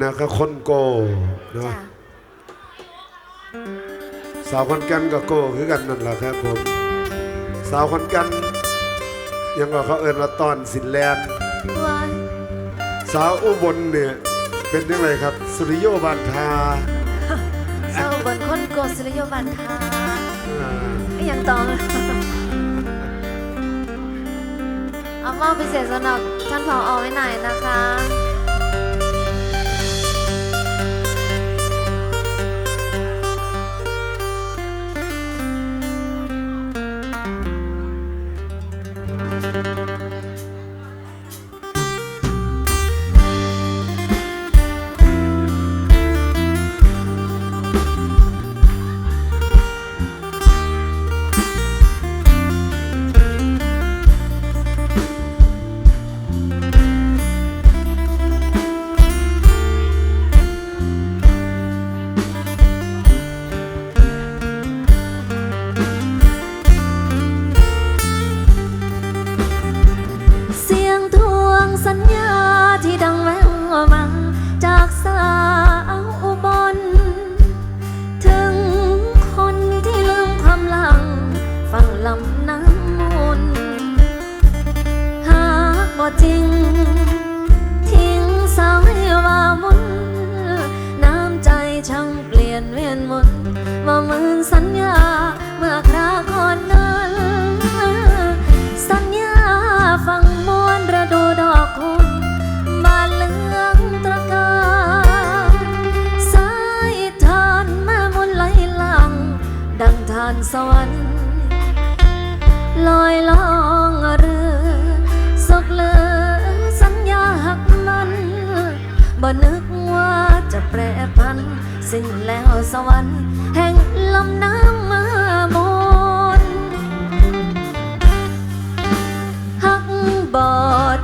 นะก็คนโกเนาะจ้ะสาวคนกันก็โกคือกันนั่นแหละครับผมสาวคนกัน ยังก็เขาเอิ้นว่าตอนสินแลนด์ว้ายสาวอุบลเนี่ยเป็นยังไงครับ สุริโยบานทาเศร้าบนคนโกศิริโยบันทาอ่าไม่ยังต่อเอามอบพิเศษสำหรับท่านผออไว้ไหนนะคะ จริง ทิ้งสาวให้ว่ามุนน้ำใจช่างเปลี่ยนเวียนหมุนว่าเหมือนสัญญาเมื่อคราก่อนนั้น สัญญาฟังมวนระดูดอกคุณบานเลืองตระการสายทานแม่มุนไหลหลัง ดังทานสวรรค์ลอยลอง นึกว่าจะแปรพันสิ้นแล้วสวรรค์แห่งลำน้ำมามนหักบอด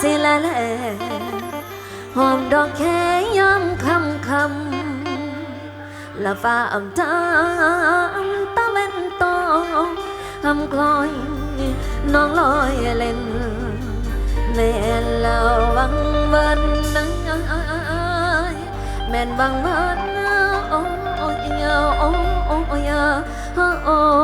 สิละเลหอมดอกแคยามคำคำละฟ้าอ่ำตาตาเล่นตองคำกลอยน้องลอยเล่นแม่เราวังเบินนังแม่นวังเบินโอ้ยโอ้ยโอ้ยโอ้ย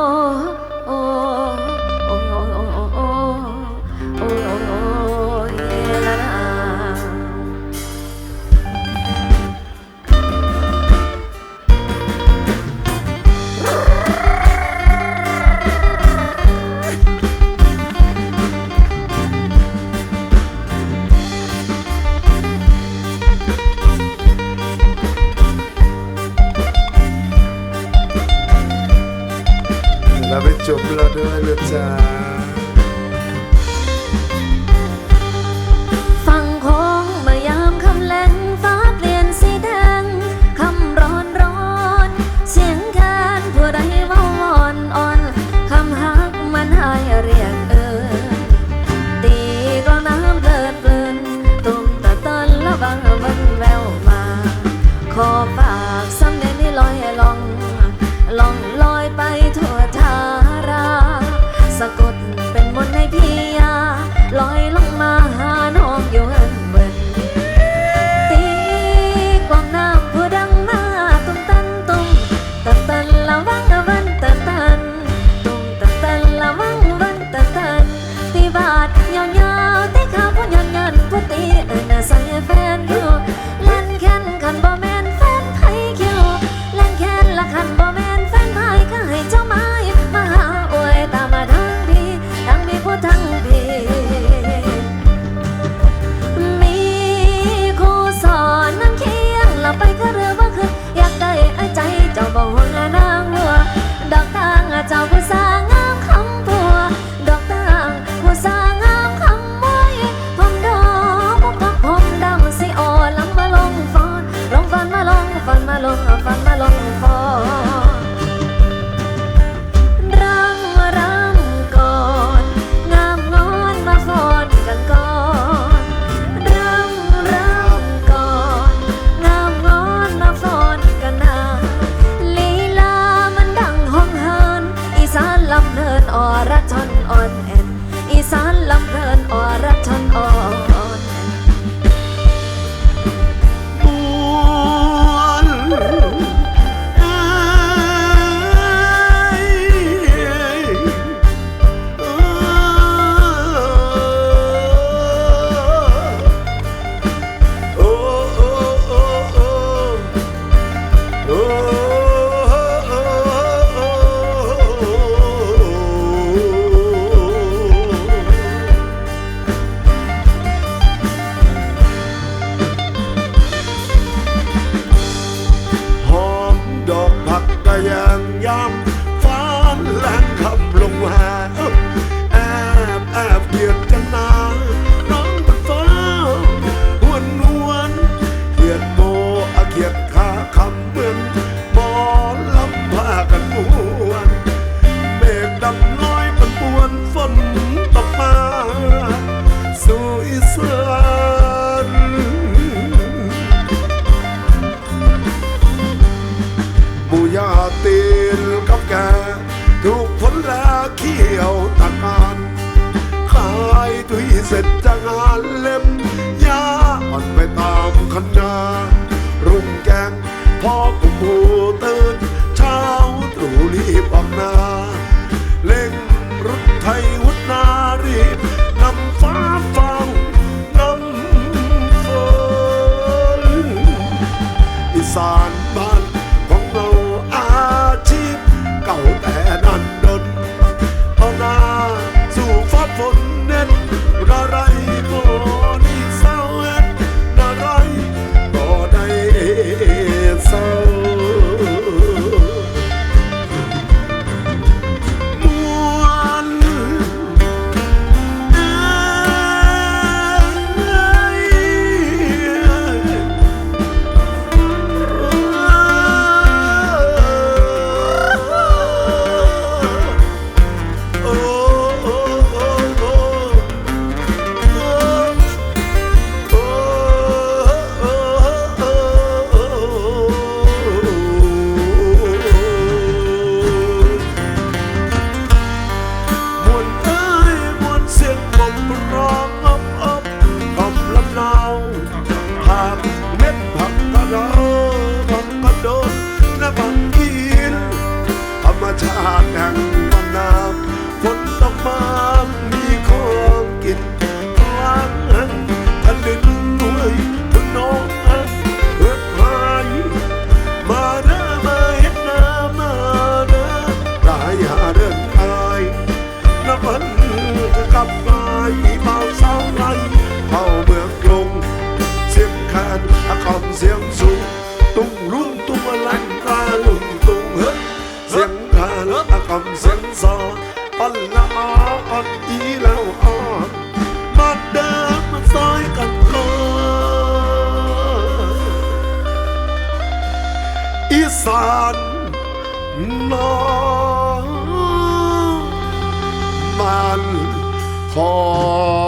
your blood all the time. on and ยามฟ้าแลงขับลงมา เสร็จจางานเล็มยาอ่อนไปตามขนาดานน้องบ้นพอ